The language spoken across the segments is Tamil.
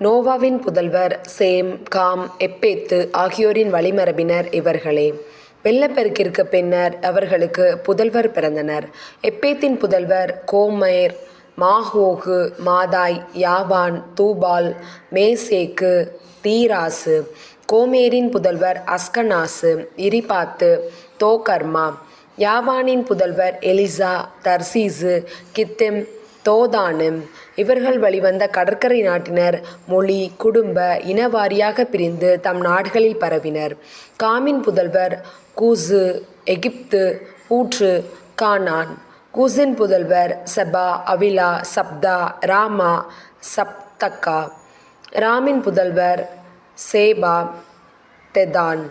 நோவாவின் புதல்வர் சேம் காம் எப்பேத்து ஆகியோரின் வழிமரபினர் இவர்களே. வெள்ளப்பெருக்கிற்கு பின்னர் அவர்களுக்கு புதல்வர் பிறந்தனர். எப்பேத்தின் புதல்வர் கோமேர் மாஹோகு மாதாய் யாவான் தூபால் மேசேக்கு தீராசு. கோமேரின் புதல்வர் அஸ்கனாசு இரிபாத்து தோகர்மா. யாவானின் புதல்வர் எலிசா தர்சீசு கித்திம் தோதானும். இவர்கள் வழிவந்த கடற்கரை நாட்டினர். மொழி குடும்ப இனவாரியாக பிரிந்து தம் நாடுகளில் பரவினர். காமின் புதல்வர் கூசு எகிப்து ஊற்று கானான். கூசின் புதல்வர் செபா அவிலா சப்தா ராமா சப்தக்கா. ராமின் புதல்வர் சேபா தெதான்.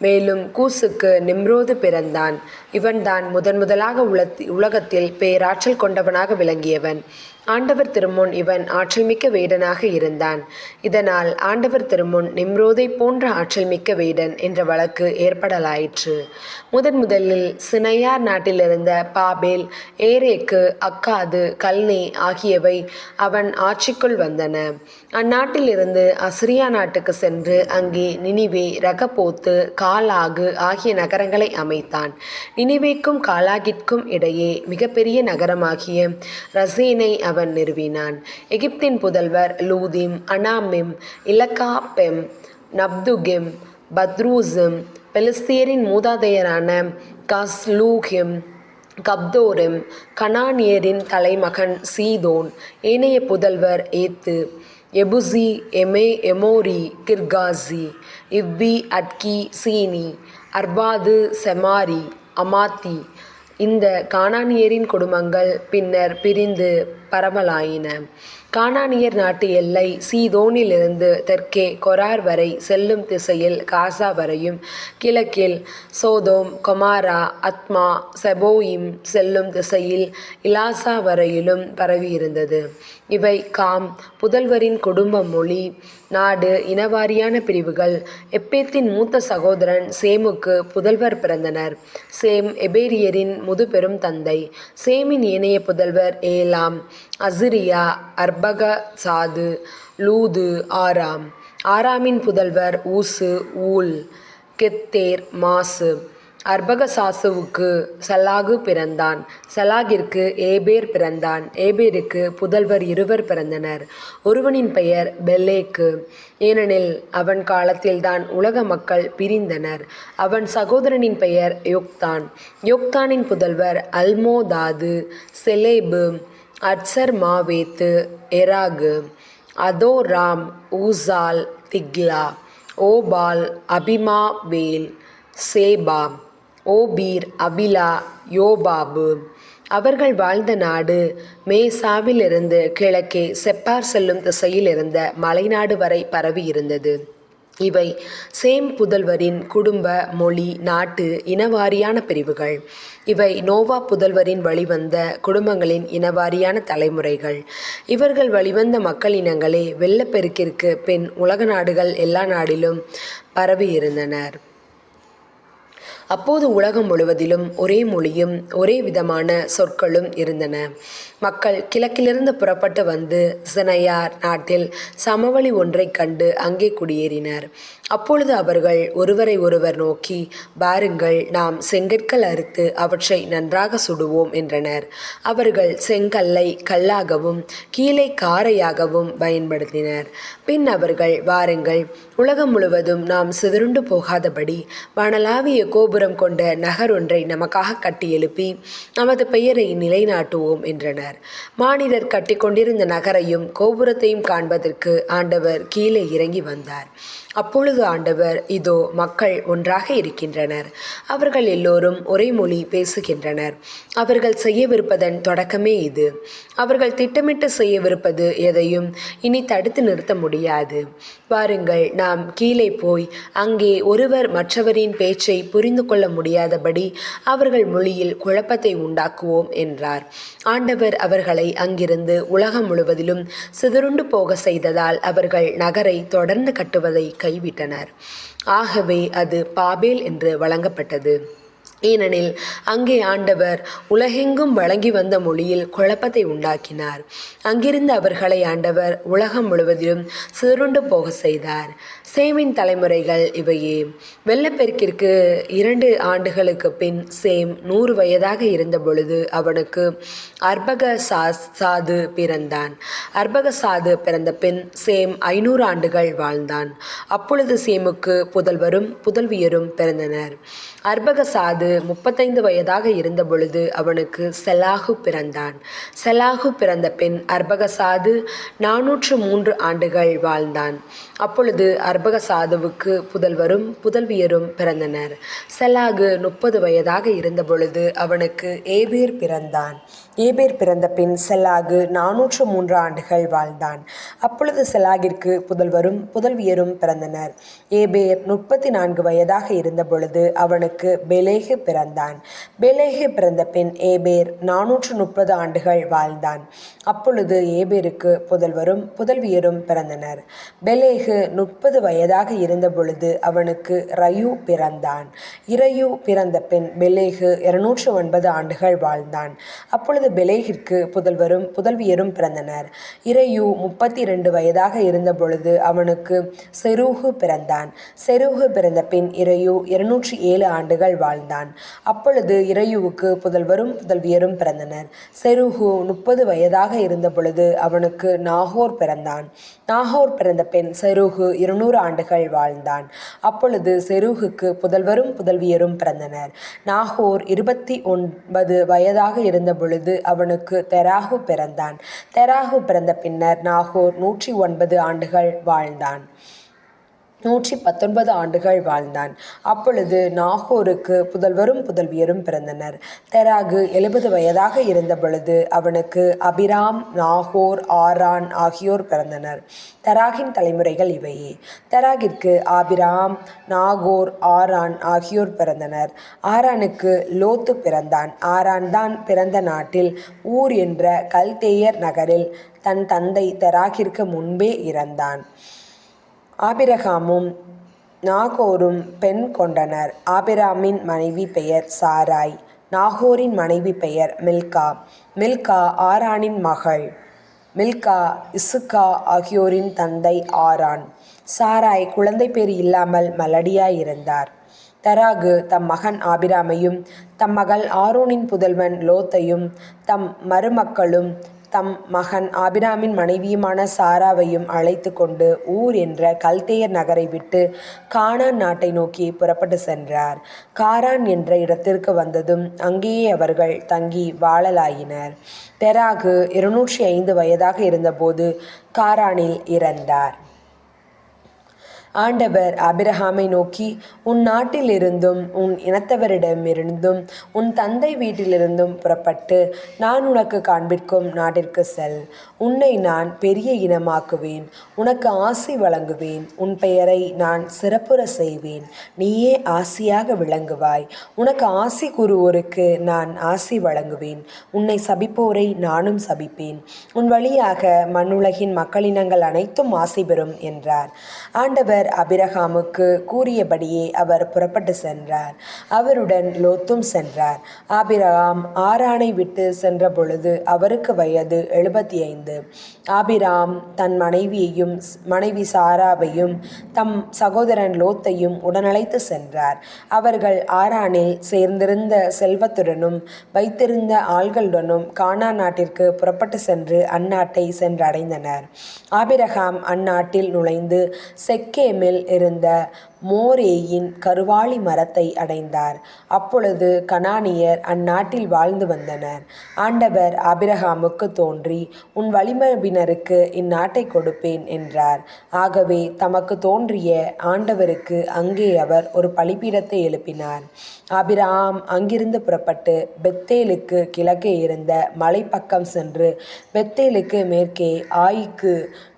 மேலும் கூசுக்கு நிம்ரோது பிறந்தான். இவன்தான் முதன் முதலாக உலத் உலகத்தில் பேராற்றல் கொண்டவனாக விளங்கியவன். ஆண்டவர் திருமுன் இவன் ஆற்றல்மிக்க வேடனாக இருந்தான். இதனால் ஆண்டவர் திருமுன் நிம்ரோதை போன்ற ஆற்றல்மிக்க வேடன் என்ற வழக்கு ஏற்படலாயிற்று. முதன் முதலில் சினையார் நாட்டிலிருந்த பாபேல் ஏரேக்கு அக்காது கல்னே ஆகியவை அவன் ஆட்சிக்குள் வந்தன. அந்நாட்டிலிருந்து அசிரியா நாட்டுக்கு சென்று அங்கே நினிவே ரகபோத்து காலாகு ஆகிய நகரங்களை அமைத்தான். நினிவேக்கும் காலாகிற்கும் இடையே மிகப்பெரிய நகரமாகிய ரசேனை அவன் நிறுவினான். எகிப்தின் புதல்வர் லூதிம் அனாமிம் இலக்காபெம் நப்துகிம் பத்ரூசிம் பெலிஸ்தியரின் மூதாதையரான கஸ்லூஹிம் கப்தோரிம் கனானியரின் தலைமகன் சீதோன் ஏனைய புதல்வர் ஏத்து எபுசி எமே எமோரி கிர்காசி இவ்வி அட்கி சீனி அர்பாது செமாரி அமாத்தி இந்த கானானியரின் குடும்பங்கள் பின்னர் பிரிந்து பரவலாயின. கானானியர் நாட்டு எல்லை சீதோனிலிருந்து தெற்கே கொரார் வரை செல்லும் திசையில் காசா வரையும். கிழக்கில் சோதோம் கொமாரா அத்மா செபோயிம் செல்லும் திசையில் இலாசா வரையிலும் பரவியிருந்தது. இவை காம் புதல்வரின் குடும்ப மொழி நாடு இனவாரியான பிரிவுகள். எப்பேத்தின் மூத்த சகோதரன் சேமுக்கு புதல்வர் பிறந்தனர். சேம் எபேரியரின் முதுபெரும் தந்தை. சேமின் ஏனைய புதல்வர் ஏலாம். அசிரியா அர்பக சாது லூது ஆராம் ஆராமின் புதல்வர் ஊசு ஊல் கெத்தேர் மாசு. அர்பகசாசுவுக்கு சலாகு பிறந்தான். சலாகிற்கு ஏபேர் பிறந்தான். ஏபேருக்கு புதல்வர் இருவர் பிறந்தனர். ஒருவனின் பெயர் பெல்லேக்கு. ஏனெனில் அவன் காலத்தில்தான் உலக மக்கள் பிரிந்தனர். அவன் சகோதரனின் பெயர் யோக்தான். யோக்தானின் புதல்வர் அல்மோதாது செலேபு அட்சர் மாவேத்து எராகு அதோராம் ஊசால் திக்லா ஓபால் அபிமாவேல் சேபா. ஓபீர் அபிலா யோபாபு. அவர்கள் வாழ்ந்த நாடு மேசாவிலிருந்து கிழக்கே செப்பார் செல்லும் திசையில் இருந்த மலைநாடு வரை பரவி இருந்தது. இவை சேம் புதல்வரின் குடும்ப மொழி நாட்டு இனவாரியான பிரிவுகள். இவை நோவா புதல்வரின் வழிவந்த குடும்பங்களின் இனவாரியான தலைமுறைகள். இவர்கள் வழிவந்த மக்கள் இனங்களே வெள்ளப்பெருக்கிற்கு பின் உலக நாடுகள் எல்லா நாடிலும் பரவி இருந்தனர். அப்போது உலகம் முழுவதிலும் ஒரே மொழியும் ஒரே விதமான சொற்களும் இருந்தன. மக்கள் கிழக்கிலிருந்து புறப்பட்டு வந்து சினையார் நாட்டில் சமவெளி ஒன்றைக் கண்டு அங்கே குடியேறினர். அப்பொழுது அவர்கள் ஒருவரை ஒருவர் நோக்கி பாருங்கள் நாம் செங்கற்கள் அறுத்து அவற்றை நன்றாக சுடுவோம் என்றனர். அவர்கள் செங்கல்லை கல்லாகவும் கீழே காரையாகவும் பயன்படுத்தினர். பின் அவர்கள் வாருங்கள் உலகம் முழுவதும் நாம் சிதறுண்டு போகாதபடி வானலாவிய கோபுரம் கொண்ட நகர் ஒன்றை நமக்காக கட்டி எழுப்பி நமது பெயரை நிலைநாட்டுவோம் என்றனர். மானிடர் கட்டிக்கொண்டிருந்த நகரையும் கோபுரத்தையும் காண்பதற்கு ஆண்டவர் கீழே இறங்கி வந்தார். அப்பொழுது ஆண்டவர் இதோ மக்கள் ஒன்றாக இருக்கின்றனர். அவர்கள் எல்லோரும் ஒரே மொழி பேசுகின்றனர். அவர்கள் செய்யவிருப்பதன் தொடக்கமே இது. அவர்கள் திட்டமிட்டு செய்யவிருப்பது எதையும் இனி தடுத்து நிறுத்த முடியாது. வாருங்கள் நாம் கீழே போய் அங்கே ஒருவர் மற்றவரின் பேச்சை புரிந்து கொள்ள முடியாதபடி அவர்கள் மொழியில் குழப்பத்தை உண்டாக்குவோம் என்றார். ஆண்டவர் அவர்களை அங்கிருந்து உலகம் முழுவதிலும் சிதறுண்டு போக செய்ததால் அவர்கள் நகரை தொடர்ந்து கட்டுவதை கைவிட்டனர். ஆகவே அது பாபேல் என்று வழங்கப்பட்டது. ஏனெனில் அங்கே ஆண்டவர் உலகெங்கும் வழங்கி வந்த மொழியில் குழப்பத்தை உண்டாக்கினார். அங்கிருந்து அவர்களை ஆண்டவர் உலகம் முழுவதிலும் சிறுண்டு போக செய்தார். சேமின் தலைமுறைகள் இவையே. வெள்ளப்பெருக்கிற்கு இரண்டு ஆண்டுகளுக்கு பின் சேம் நூறு வயதாக இருந்த பொழுது அவனுக்கு அர்பக சாது பிறந்தான். அர்பக சாது பிறந்த பின் சேம் ஐநூறு ஆண்டுகள் வாழ்ந்தான். அப்பொழுது சேமுக்கு புதல்வரும் புதல்வியரும் பிறந்தனர். அர்பகசாது முப்பத்தைந்து வயதாக இருந்த பொழுது அவனுக்கு செலாகு பிறந்தான். செலாகு பிறந்த பின் அர்பகசாது நாநூற்று மூன்று ஆண்டுகள் வாழ்ந்தான். அப்பொழுது அர்பகசாதுவுக்கு புதல்வரும் புதல்வியரும் பிறந்தனர். செலாகு முப்பது வயதாக இருந்த பொழுது அவனுக்கு ஏபீர் பிறந்தான். ஏபேர் பிறந்த பின் செல்லாகு நானூற்று மூன்று ஆண்டுகள் வாழ்ந்தான். அப்பொழுது செல்லாகிற்கு புதல்வரும் புதல்வியரும் பிறந்தனர். ஏபேர் முப்பத்தி நான்கு வயதாக இருந்தபொழுது அவனுக்கு பெலேகு பிறந்தான். பெலேகு பிறந்த பின் ஏபேர் நானூற்று முப்பது ஆண்டுகள் வாழ்ந்தான். அப்பொழுது ஏபேருக்கு புதல்வரும் புதல்வியரும் பிறந்தனர். பெலேகு முப்பது வயதாக இருந்த பொழுது அவனுக்கு ரயு பிறந்தான். இரயு பிறந்த பின் பெலேகு இருநூற்று ஒன்பது ஆண்டுகள் வாழ்ந்தான். அப்பொழுது பெலேகிற்கு புதல்வரும் புதல்வியரும் பிறந்தனர். இறையு முப்பத்தி இரண்டு வயதாக இருந்த பொழுது அவனுக்கு செரூகு பிறந்தான். செரூகு பிறந்த பின் இறையு இருநூற்றி ஏழு ஆண்டுகள் வாழ்ந்தான். அப்பொழுது இறையுவுக்கு புதல்வரும் புதல்வியரும் பிறந்தனர். செருகு முப்பது வயதாக இருந்த பொழுது அவனுக்கு நாகோர் பிறந்தான். நாகோர் பிறந்த பெண் செருகு இருநூறு ஆண்டுகள் வாழ்ந்தான். அப்பொழுது செருகுக்கு புதல்வரும் புதல்வியரும் பிறந்தனர். நாகோர் இருபத்தி ஒன்பது வயதாக இருந்த பொழுது அவனுக்கு தெராகு பிறந்தான். தெராகு பிறந்த பின்னர் நாகூர் நூற்றி ஒன்பது ஆண்டுகள் வாழ்ந்தான். நூற்றி பத்தொன்பது ஆண்டுகள் வாழ்ந்தான். அப்பொழுது நாகோருக்கு புதல்வரும் புதல்வியரும் பிறந்தனர். தெராகு எழுபது வயதாக இருந்த பொழுது அவனுக்கு அபிராம் நாகோர் ஆரான் ஆகியோர் பிறந்தனர். தெராகின் தலைமுறைகள் இவையே. தெராகிற்கு ஆபிராம் நாகோர் ஆரான் ஆகியோர் பிறந்தனர். ஆரானுக்கு லோத்து பிறந்தான். ஆரான் தான் பிறந்த நாட்டில் ஊர் என்ற கல்தேயர் நகரில் தன் தந்தை தெராகிற்கு முன்பே இறந்தான். ஆபிரகாமும் நாகோரும் பெண் கொண்டனர். ஆபிராமின் மனைவி பெயர் சாராய் நாகோரின் மனைவி பெயர் மில்கா. மில்கா ஆரானின் மகள். மில்கா இசுக்கா ஆகியோரின் தந்தை ஆரான். சாராய் குழந்தை பேர் இல்லாமல் மலடியாயிருந்தார் தராகு தம் மகன் ஆபிராமையும் தம் மகள் ஆரோனின் புதல்வன் லோத்தையும் தம் மருமக்களும் தம் மகன் ஆபிராமின் மனைவியுமான சாராவையும் அழைத்து கொண்டு ஊர் என்ற கல்தேயர் நகரை விட்டு கானான் நாட்டை நோக்கி புறப்பட்டு சென்றார். காரான் என்ற இடத்திற்கு வந்ததும் அங்கேயே அவர்கள் தங்கி வாழலாயினர். பெராகு இருநூற்றி ஐந்து வயதாக இருந்தபோது காரானில் இறந்தார். ஆண்டவர் அபிரஹாமை நோக்கி உன் நாட்டிலிருந்தும் உன் இனத்தவரிடமிருந்தும் உன் தந்தை வீட்டிலிருந்தும் புறப்பட்டு நான் உனக்கு காண்பிக்கும் நாட்டிற்கு செல். உன்னை நான் பெரிய இனமாக்குவேன். உனக்கு ஆசி வழங்குவேன். உன் பெயரை நான் சிறப்புற செய்வேன். நீயே ஆசியாக விளங்குவாய். உனக்கு ஆசி கூறுவோருக்கு நான் ஆசி வழங்குவேன். உன்னை சபிப்போரை நானும் சபிப்பேன். உன் வழியாக மண்ணுலகின் மக்களினங்கள் அனைத்தும் ஆசி பெறும் என்றார். ஆண்டவர் கர்த்தர் அபிரகாமுக்கு கூறியபடியே அவர் புறப்பட்டு சென்றார். அவருடன் லோத்தும் சென்றார். ஆபிரகாம் ஆரானை விட்டு சென்ற பொழுது அவருக்கு வயது எழுபத்தி ஐந்து ஆபிராம் தன் மனைவியையும் மனைவி சாராவையும் தம் சகோதரன் லோத்தையும் உடனழைத்து சென்றார். அவர்கள் ஆரானில் சேர்ந்திருந்த செல்வத்துடனும் வைத்திருந்த ஆள்களுடனும் கானா நாட்டிற்கு புறப்பட்டு சென்று அந்நாட்டை சென்றடைந்தனர். ஆபிரகாம் அந்நாட்டில் நுழைந்து செக்கேமில் இருந்த மோரேயின் கருவாளி மரத்தை அடைந்தார். அப்பொழுது கனானியர் அந்நாட்டில் வாழ்ந்து வந்தனர். ஆண்டவர் ஆபிரகாமுக்கு தோன்றி உன் வழிமரபினருக்கு இந்நாட்டை கொடுப்பேன் என்றார். ஆகவே தமக்கு தோன்றிய ஆண்டவருக்கு அங்கே அவர் ஒரு பலிபீடத்தை எழுப்பினார். ஆபிரகாம் அங்கிருந்து புறப்பட்டு பெத்தேலுக்கு கிழக்கே இருந்த மலைப்பக்கம் சென்று பெத்தேலுக்கு மேற்கே ஆய்க்கு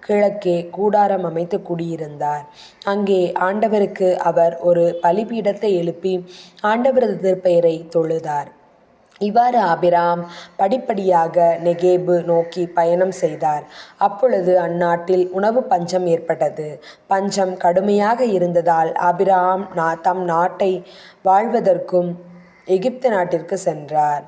கிழக்கே கூடாரம் அமைத்து குடியிருந்தார். அங்கே ஆண்டவருக்கு அவர் ஒரு பலிபீடத்தை எழுப்பி ஆண்டவரது திருப்பெயரை தொழுதார். இவ்வாறு ஆபிராம் படிப்படியாக நெகேபு நோக்கி பயணம் செய்தார். அப்பொழுது அந்நாட்டில் உணவு பஞ்சம் ஏற்பட்டது. பஞ்சம் கடுமையாக இருந்ததால் ஆபிராம் நா தம் நாட்டை வாழ்வதற்கும் எகிப்து நாட்டிற்கு சென்றார்.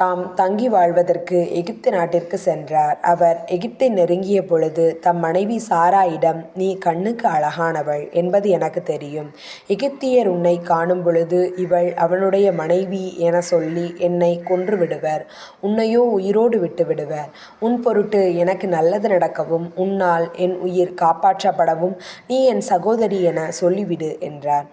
தாம் தங்கி வாழ்வதற்கு எகிப்து நாட்டிற்கு சென்றார். அவர் எகிப்தை நெருங்கிய பொழுது தம் மனைவி சாராயிடம் நீ கண்ணுக்கு அழகானவள் என்பது எனக்கு தெரியும். எகிப்தியர் உன்னை காணும் பொழுது இவள் அவனுடைய மனைவி என சொல்லி என்னை கொன்று விடுவர். உன்னையோ உயிரோடு விட்டு விடுவர். உன் பொருட்டு எனக்கு நல்லது நடக்கவும் உன்னால் என் உயிர் காப்பாற்றப்படவும் நீ என் சகோதரி என சொல்லிவிடு என்றார்.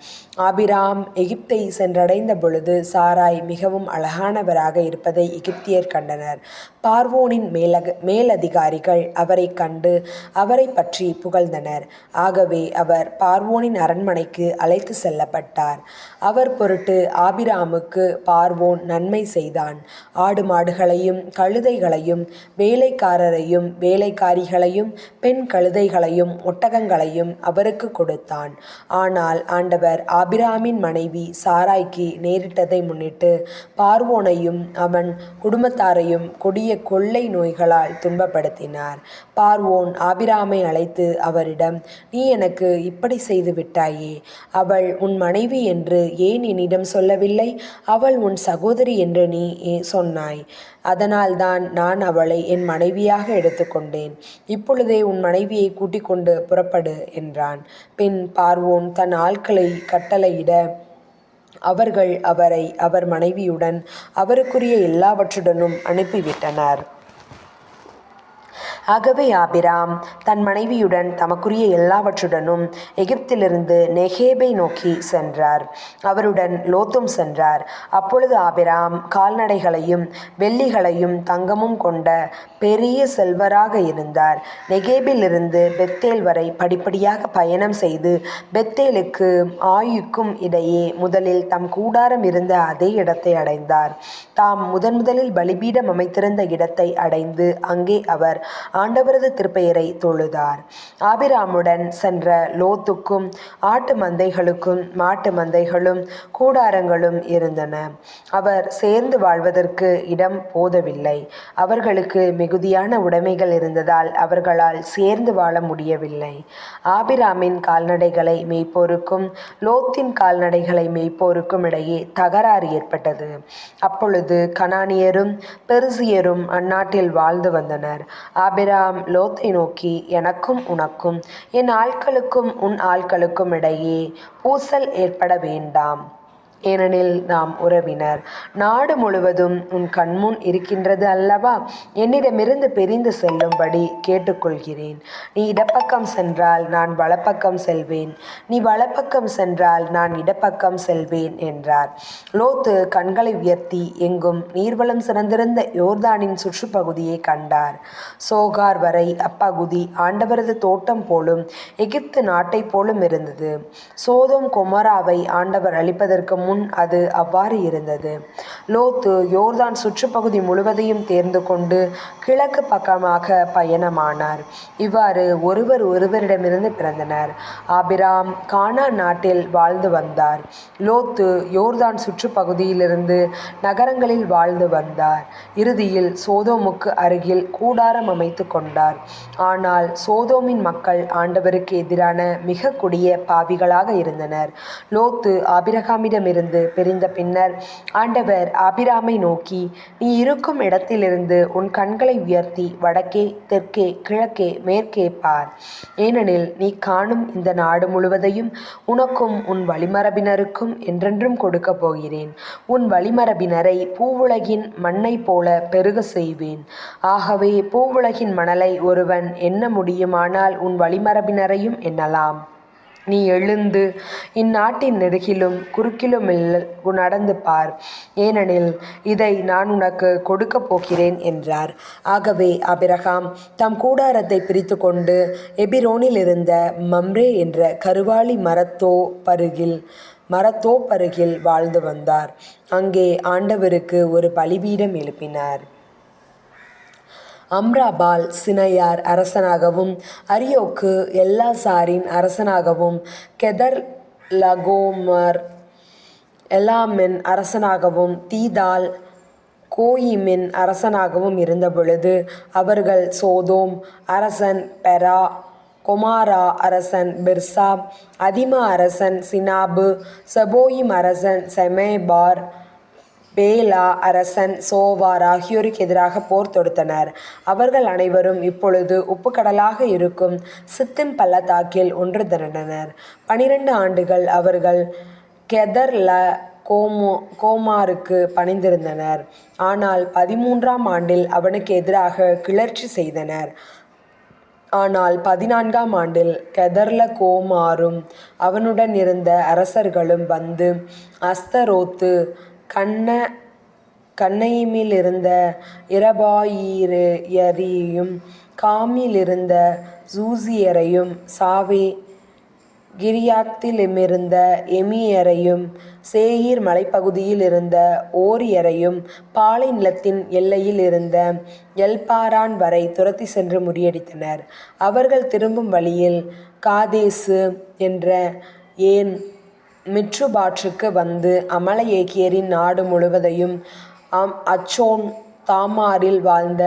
ஆபிராம் எகிப்தை சென்றடைந்த பொழுது சாராய் மிகவும் அழகானவராக இருப்பது எகிப்தியர் கண்டனர். பார்வோனின் மேலக மேலதிகாரிகள் அவரைக் கண்டு அவரைப் பற்றி புகழ்ந்தனர். ஆகவே அவர் பார்வோனின் அரண்மனைக்கு அழைத்து செல்லப்பட்டார். அவர் பொருட்டு ஆபிராமுக்கு பார்வோன் நன்மை செய்தான். ஆடு மாடுகளையும் கழுதைகளையும் வேலைக்காரரையும் வேலைக்காரிகளையும் பெண் கழுதைகளையும் ஒட்டகங்களையும் அவருக்கு கொடுத்தான். ஆனால் ஆண்டவர் ஆபிராமின் மனைவி சாராய்க்கு நேரிட்டதை முன்னிட்டு பார்வோனையும் அவன் குடும்பத்தாரையும் கொடிய கொள்ளை நோய்களால் துன்பப்படுத்தினார். பார்வோன் ஆபிராமை அழைத்து அவரிடம் நீ எனக்கு இப்படி செய்து விட்டாயே அவள் உன் மனைவி என்று ஏன் என்னிடம் சொல்லவில்லை? அவள் உன் சகோதரி என்று நீ ஏ- சொன்னாய். அதனால்தான் நான் அவளை என் மனைவியாக எடுத்துக்கொண்டேன். இப்பொழுதே உன் மனைவியை கூட்டிக் கொண்டு புறப்படு என்றான். பின் பார்வோன் தன் ஆட்களை கட்டளையிட அவர்கள் அவரை அவர் மனைவியுடன் அவருக்குரிய எல்லாவற்றுடனும் அனுப்பிவிட்டனர். ஆகவே ஆபிராம் தன் மனைவியுடன் தமக்குரிய எல்லாவற்றுடனும் எகிப்திலிருந்து நெகேபை நோக்கி சென்றார். அவருடன் லோத்தும் சென்றார். அப்பொழுது ஆபிராம் கால்நடைகளையும் வெள்ளிகளையும் தங்கமும் கொண்ட பெரிய செல்வராக இருந்தார். நெகேபிலிருந்து பெத்தேல் வரை படிப்படியாக பயணம் செய்து பெத்தேலுக்கு ஆயுக்கும் இடையே முதலில் தம் கூடாரம் இருந்த அதே இடத்தை அடைந்தார். தாம் முதன் முதலில் பலிபீடம் அமைத்திருந்த இடத்தை அடைந்து அங்கே அவர் ஆண்டவரது திருப்பெயரை தொழுதார். ஆபிராமுடன் சென்ற லோத்துக்கும் ஆட்டு மந்தைகளுக்கும் மாட்டு மந்தைகளும் கூடாரங்களும் இருந்தன. அவர் சேர்ந்து வாழ்வதற்கு இடம் போதவில்லை. அவர்களுக்கு மிகுதியான உடைமைகள் இருந்ததால் அவர்களால் சேர்ந்து வாழ முடியவில்லை. ஆபிராமின் கால்நடைகளை மேய்ப்போருக்கும் லோத்தின் கால்நடைகளை மேய்ப்போருக்கும் இடையே தகராறு ஏற்பட்டது. அப்பொழுது கனானியரும் பெருசியரும் அந்நாட்டில் வாழ்ந்து வந்தனர். ஆபிராம் லோத்தை நோக்கி எனக்கும் உனக்கும் என் ஆட்களுக்கும் உன் ஆட்களுக்கும் இடையே பூசல் ஏற்பட வேண்டாம். ஏனெனில் நாம் உறவினர். நாடு முழுவதும் உன் கண்முன் இருக்கின்றது அல்லவா? என்னிடமிருந்து பிரிந்து செல்லும்படி கேட்டுக்கொள்கிறேன். நீ இடப்பக்கம் சென்றால் நான் வலப்பக்கம் செல்வேன். நீ வலப்பக்கம் சென்றால் நான் இடப்பக்கம் செல்வேன் என்றார். லோத்து கண்களை உயர்த்தி எங்கும் நீர்வளம் சிறந்திருந்த யோர்தானின் சுற்றுப்பகுதியை கண்டார். சோகார் வரை அப்பகுதி ஆண்டவரது தோட்டம் போலும் எகிப்து நாட்டைப் போலும் இருந்தது. சோதம் கொமராவை ஆண்டவர் அளிப்பதற்கு முன் அது அவ்வாறு இருந்தது. லோத்து யோர்தான் சுற்றுப்பகுதி முழுவதையும் தேர்ந்து கொண்டு கிழக்கு பக்கமாக பயணமானார். இவ்வாறு ஒருவர் ஒருவரிடமிருந்து பிறந்தனர். ஆபிராம் கானா நாட்டில் வாழ்ந்து வந்தார். லோத்து யோர்தான் சுற்றுப்பகுதியிலிருந்து நகரங்களில் வாழ்ந்து வந்தார். இறுதியில் சோதோமுக்கு அருகில் கூடாரம் அமைத்து கொண்டார். ஆனால் சோதோமின் மக்கள் ஆண்டவருக்கு எதிரான மிக கொடிய பாவிகளாக இருந்தனர். லோத்து ஆபிரகாமிடமிருந்து இருந்து பிரிந்த பின்னர் ஆண்டவர் ஆபிராமை நோக்கி நீ இருக்கும் இடத்திலிருந்து உன் கண்களை உயர்த்தி வடக்கே தெற்கே கிழக்கே மேற்கே பார். ஏனெனில் நீ காணும் இந்த நாடு முழுவதையும் உனக்கும் உன் வழிமரபினருக்கும் என்றென்றும் கொடுக்கப் போகிறேன். உன் வழிமரபினரை பூவுலகின் மண்ணைப் போல பெருக செய்வேன். ஆகவே பூவுலகின் மணலை ஒருவன் எண்ண முடியுமானால் உன் வழிமரபினரையும் எண்ணலாம். நீ எழுந்து இந்நாட்டின் நெருகிலும் குறுக்கிலும் நடந்து பார். ஏனெனில் இதை நான் உனக்கு கொடுக்கப் போகிறேன் என்றார். ஆகவே அபிரகாம் தம் கூடாரத்தை பிரித்து கொண்டு எபிரோனில் இருந்த மம்ரே என்ற கருவாளி மரத்தோ பருகில் மரத்தோப்பருகில் வாழ்ந்து வந்தார். அங்கே ஆண்டவருக்கு ஒரு பலிபீடம் எழுப்பினார். அம்ராபால் சினையார் அரசனாகவும் அரியோக்கு எல்லாசாரின் அரசனாகவும் கெதர் லகோமர் எலாமின் அரசனாகவும் தீதால் கோயிமின் அரசனாகவும் இருந்தபொழுது அவர்கள் சோதோம் அரசன் பெரா கொமாரா அரசன் பிர்சா அதிமா அரசன் சினாபு செபோயிம் அரசன் செமேபார் பேலா அரசன் சோவார் ஆகியோருக்கு எதிராக போர் தொடுத்தனர். அவர்கள் அனைவரும் இப்பொழுது உப்புக்கடலாக இருக்கும் சித்திம் பள்ளத்தாக்கில் ஒன்று திரண்டனர். பனிரெண்டு ஆண்டுகள் அவர்கள் கெதர்ல கோமோ கோமாருக்கு பணிந்திருந்தனர். ஆனால் பதிமூன்றாம் ஆண்டில் அவனுக்கு எதிராக கிளர்ச்சி செய்தனர். ஆனால் பதினான்காம் ஆண்டில் கெதர்ல கோமாரும் அவனுடன் இருந்த அரசர்களும் வந்து அஸ்தரோத்து கண்ண கன்னயிமிலிருந்த இரபாயியரையும் காமிலிருந்த சூசியரையும் சாவி கிரியாத்திலுமிருந்த எமியரையும் சேயீர் மலைப்பகுதியில் இருந்த ஓரியரையும் பாலை நிலத்தின் எல்லையில் இருந்த எல்பாரான் வரை துரத்தி சென்று முறியடித்தனர். அவர்கள் திரும்பும் வழியில் காதேசு என்ற ஏன் மிட்சுபாற்றுக்கு வந்து அமலையேக்கியரின் நாடு முழுவதையும் அம் அச்சோன் தாமாரில் வாழ்ந்த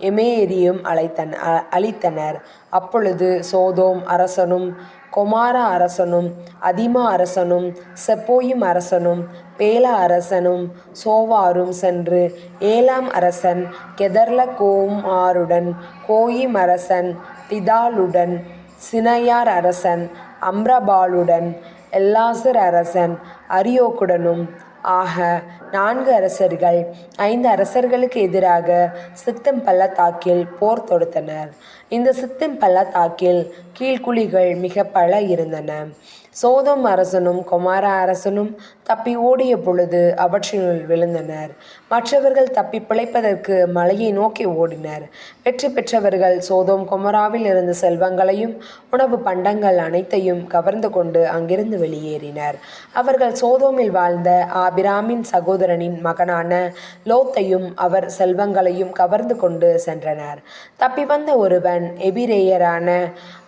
எமேரியும் அழைத்தன அழித்தனர். அப்பொழுது சோதோம் அரசனும் கொமாரா அரசனும் அதிமா அரசனும் செப்போயிம் அரசனும் பேலா அரசனும் சோவாரும் சென்று ஏலாம் அரசன் கெதர்ல கோமாருடன் கோயிம் அரசன் திதாலுடன் சினையார் அரசன் அம்ரபாலுடன் எல்லாசர் அரசன் அரியோக்குடனும் ஆக நான்கு அரசர்கள் ஐந்து அரசர்களுக்கு எதிராக சித்தம் பள்ளத்தாக்கில் போர் தொடுத்தனர். இந்த சித்தம் பள்ளத்தாக்கில் கீழ்க்குழிகள் மிக பல இருந்தன. சோதம் அரசனும் குமார அரசனும் தப்பி ஓடிய பொழுது அவற்றினுள் விழுந்தனர். மற்றவர்கள் தப்பி பிழைப்பதற்கு மலையை நோக்கி ஓடினர். வெற்றி பெற்றவர்கள் சோதோம் கொமராவில் இருந்த செல்வங்களையும் உணவு பண்டங்கள் அனைத்தையும் கவர்ந்து கொண்டு அங்கிருந்து வெளியேறினர். அவர்கள் சோதோமில் வாழ்ந்த ஆபிராமின் சகோதரனின் மகனான லோத்தையும் அவர் செல்வங்களையும் கவர்ந்து கொண்டு சென்றனர். தப்பி வந்த ஒருவன் எபிரேயரான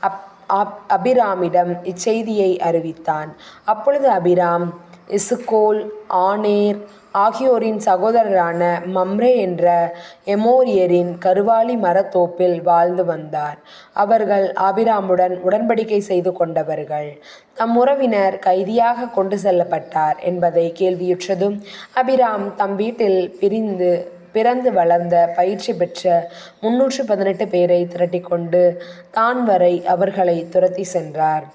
அப் அப் அபிராமிடம் இச்செய்தியை அறிவித்தான். அப்பொழுது அபிராம் இசுகோல் ஆனேர் ஆகியோரின் சகோதரரான மம்ரே என்ற எமோரியரின் கருவாலி மரத்தோப்பில் வாழ்ந்து வந்தார். அவர்கள் ஆபிராமுடன் உடன்படிக்கை செய்து கொண்டவர்கள். தம் உறவினர் கைதியாக கொண்டு செல்லப்பட்டார் என்பதை கேள்வியுற்றதும் அபிராம் தம் வீட்டில் பிரிந்து பிறந்து வளர்ந்த பயிற்சி பெற்ற முன்னூற்று பதினெட்டு பேரை திரட்டிக்கொண்டு தான் வரை அவர்களை துரத்தி சென்றார்.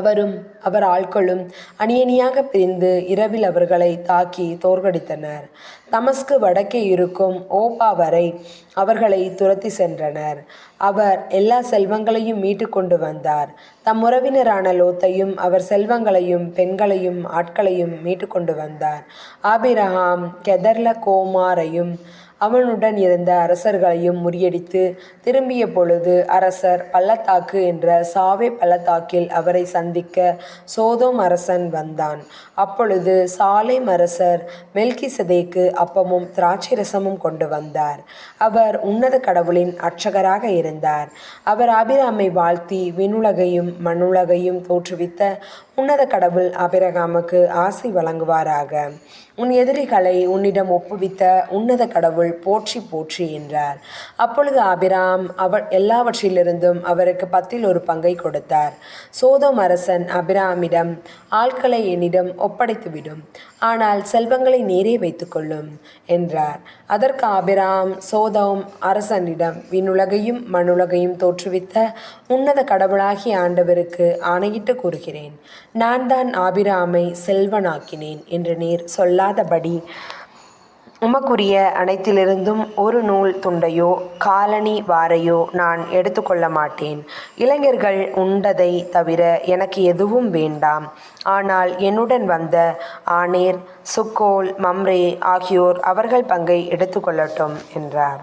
அவரும் அவர் ஆட்களும் அணியணியாக பிரிந்து இரவில் அவர்களை தாக்கி தோற்கடித்தனர். தமஸ்கு வடக்கே இருக்கும் ஓபா வரை அவர்களை துரத்தி சென்றனர். அவர் எல்லா செல்வங்களையும் மீட்டு கொண்டு வந்தார். தம் உறவினரான லோத்தையும் அவர் செல்வங்களையும் பெண்களையும் ஆட்களையும் மீட்டு கொண்டு வந்தார். ஆபிரஹாம் கெதர்ல கோமாரையும் அவனுடன் இருந்த அரசர்களையும் முறியடித்து திரும்பிய பொழுது அரசர் பள்ளத்தாக்கு என்ற சாவே பள்ளத்தாக்கில் அவரை சந்திக்க சோதோம் அரசன் வந்தான். அப்பொழுது சாலேம் அரசர் மெல்கிசதேக்கு அப்பமும் திராட்சை ரசமும் கொண்டு வந்தார். அவர் உன்னத கடவுளின் அர்ச்சகராக இருந்தார். அவர் அபிராமை வாழ்த்தி விண்ணுலகையும் மண்ணுலகையும் தோற்றுவித்த உன்னத கடவுள் அபிரகாமுக்கு ஆசை வழங்குவாராக. உன் எதிரிகளை உன்னிடம் ஒப்புவித்த உன்னத கடவுள் போற்றி போற்றி என்றார். அப்பொழுது அபிராம் அவர் எல்லாவற்றிலிருந்தும் அவருக்கு பத்தில் ஒரு பங்கை கொடுத்தார். சோதோம் அரசன் அபிராமிடம் ஆட்களை என்னிடம் ஒப்படைத்துவிடும். ஆனால் செல்வங்களை நேரே வைத்துக்கொள்ளும் என்றார். அதற்கு ஆபிராம் சோதவும் அரசனிடம் விண்ணுலகையும் மண்ணுலகையும் தோற்றுவித்த உன்னத கடவுளாகிய ஆண்டவருக்கு ஆணையிட்டு கூறுகிறேன். நான் தான் ஆபிராமை செல்வனாக்கினேன் என்று நீர் சொல்லாதபடி உமக்குரிய அனைத்திலிருந்தும் ஒரு நூல் துண்டையோ காலணி வாரையோ நான் எடுத்துக்கொள்ள மாட்டேன். இளைஞர்கள் உண்டதை தவிர எனக்கு எதுவும் வேண்டாம். ஆனால் என்னுடன் வந்த ஆனேர் சுக்கோல் மம்ரே ஆகியோர் அவர்கள் பங்கை எடுத்துக்கொள்ளட்டும் என்றார்.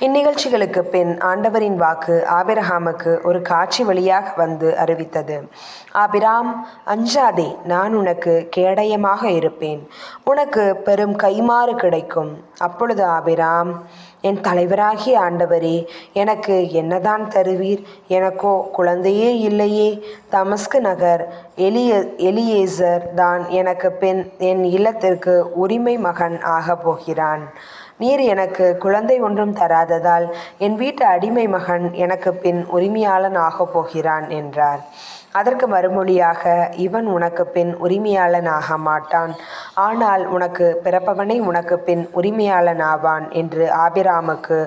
இந்நிகழ்ச்சிகளுக்கு பின் ஆண்டவரின் வாக்கு ஆபிரஹாமுக்கு ஒரு காட்சி வழியாக வந்து அறிவித்தது. ஆபிராம் அஞ்சாதே நான் உனக்கு கேடயமாக இருப்பேன். உனக்கு பெரும் கைமாறு கிடைக்கும். அப்பொழுது ஆபிராம் என் தலைவராகிய ஆண்டவரே எனக்கு என்னதான் தருவீர்? எனக்கோ குழந்தையே இல்லையே. தமஸ்கு நகர் எலிய எலியேசர் தான் எனக்கு பின் என் இல்லத்திற்கு உரிமை மகன் ஆகப் போகிறான். நீர் எனக்கு குழந்தை ஒன்றும் தராததால் என் வீட்டு அடிமை மகன் எனக்கு பின் உரிமையாளன் ஆகப் போகிறான் என்றார். அதற்கு மறுமொழியாக இவன் உனக்குப் பின் உரிமையாளன் ஆக மாட்டான். ஆனால் உனக்கு பிறப்பவனே உனக்குப் பின் உரிமையாளன் ஆவான் என்று ஆபிராமுக்கு